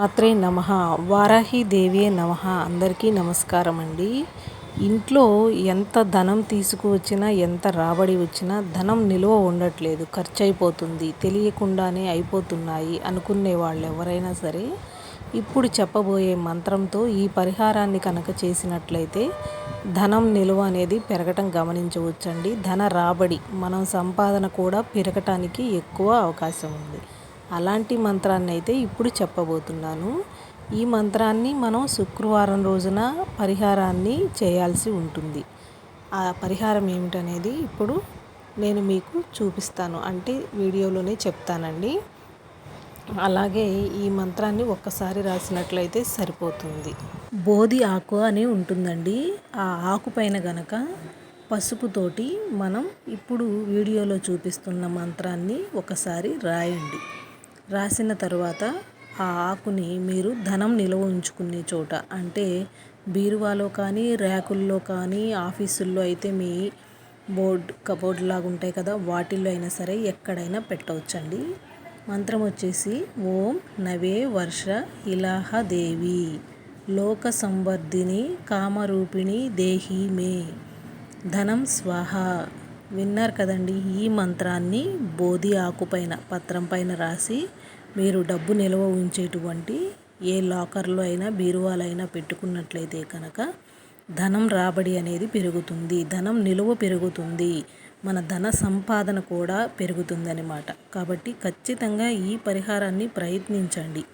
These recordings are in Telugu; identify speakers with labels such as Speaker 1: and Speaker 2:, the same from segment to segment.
Speaker 1: మాత్రే నమ. వారాహి దేవియే నమ. అందరికీ నమస్కారం అండి. ఇంట్లో ఎంత ధనం తీసుకువచ్చినా ఎంత రాబడి వచ్చినా ధనం నిల్వ ఉండట్లేదు. ఖర్చు అయిపోతుంది తెలియకుండానే అయిపోతున్నాయి అనుకునే వాళ్ళు ఎవరైనా సరే ఇప్పుడు చెప్పబోయే మంత్రంతో ఈ పరిహారాన్ని కనుక చేసినట్లయితే ధనం నిల్వ అనేది పెరగటం గమనించవచ్చండి. ధన రాబడి మనం సంపాదన కూడా పెరగటానికి ఎక్కువ అవకాశం ఉంది. అలాంటి మంత్రాన్ని అయితే ఇప్పుడు చెప్పబోతున్నాను. ఈ మంత్రాన్ని మనం శుక్రవారం రోజున పరిహారాన్ని చేయాల్సి ఉంటుంది. ఆ పరిహారం ఏమిటనేది ఇప్పుడు నేను మీకు చూపిస్తాను. అంటే వీడియోలోనే చెప్తానండి. అలాగే ఈ మంత్రాన్ని ఒక్కసారి రాసినట్లయితే సరిపోతుంది. బోధి ఆకు అని ఉంటుందండి. ఆ ఆకు పైన గనక పసుపుతోటి మనం ఇప్పుడు వీడియోలో చూపిస్తున్న మంత్రాన్ని ఒకసారి రాయండి. రాసిన తర్వాత ఆ ఆకుని మీరు ధనం నిల్వ ఉంచుకునే చోట అంటే బీరువాలో కానీ ర్యాకుల్లో కానీ ఆఫీసుల్లో అయితే మీ బోర్డ్ కబోర్డ్ లాగా ఉంటాయి కదా వాటిల్లో అయినా సరే ఎక్కడైనా పెట్టవచ్చండి. మంత్రం వచ్చేసి ఓం నవే వర్ష ఇలాహ దేవి లోక సంవర్ధిని కామరూపిణి దేహి మే ధనం స్వాహ. విన్నారు కదండి ఈ మంత్రాన్ని బోధి ఆకుపైన పత్రం పైన రాసి మీరు డబ్బు నిల్వ ఉంచేటువంటి ఏ లాకర్లో అయినా బీరువాలైనా పెట్టుకున్నట్లయితే కనుక ధనం రాబడి అనేది పెరుగుతుంది. ధనం నిలువ పెరుగుతుంది. మన ధన సంపాదన కూడా పెరుగుతుందన్నమాట. కాబట్టి ఖచ్చితంగా ఈ పరిహారాన్ని ప్రయత్నించండి.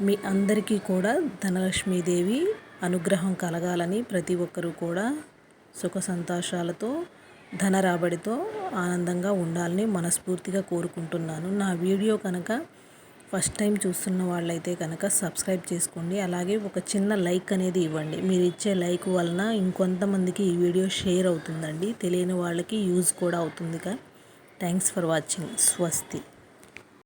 Speaker 1: మీ అందరికీ కూడా ధనలక్ష్మీదేవి అనుగ్రహం కలగాలని ప్రతి ఒక్కరూ కూడా సుఖ సంతోషాలతో ధన రాబడితో ఆనందంగా ఉండాలని మనస్ఫూర్తిగా కోరుకుంటున్నాను. నా వీడియో కనుక ఫస్ట్ టైం చూస్తున్న వాళ్ళైతే కనుక సబ్స్క్రైబ్ చేసుకోండి. అలాగే ఒక చిన్న లైక్ అనేది ఇవ్వండి. మీరు ఇచ్చే లైక్ వలన ఇంకొంతమందికి ఈ వీడియో షేర్ అవుతుందండి. తెలియని వాళ్ళకి యూజ్ కూడా అవుతుందిగా థ్యాంక్స్ ఫర్ వాచింగ్. స్వస్తి.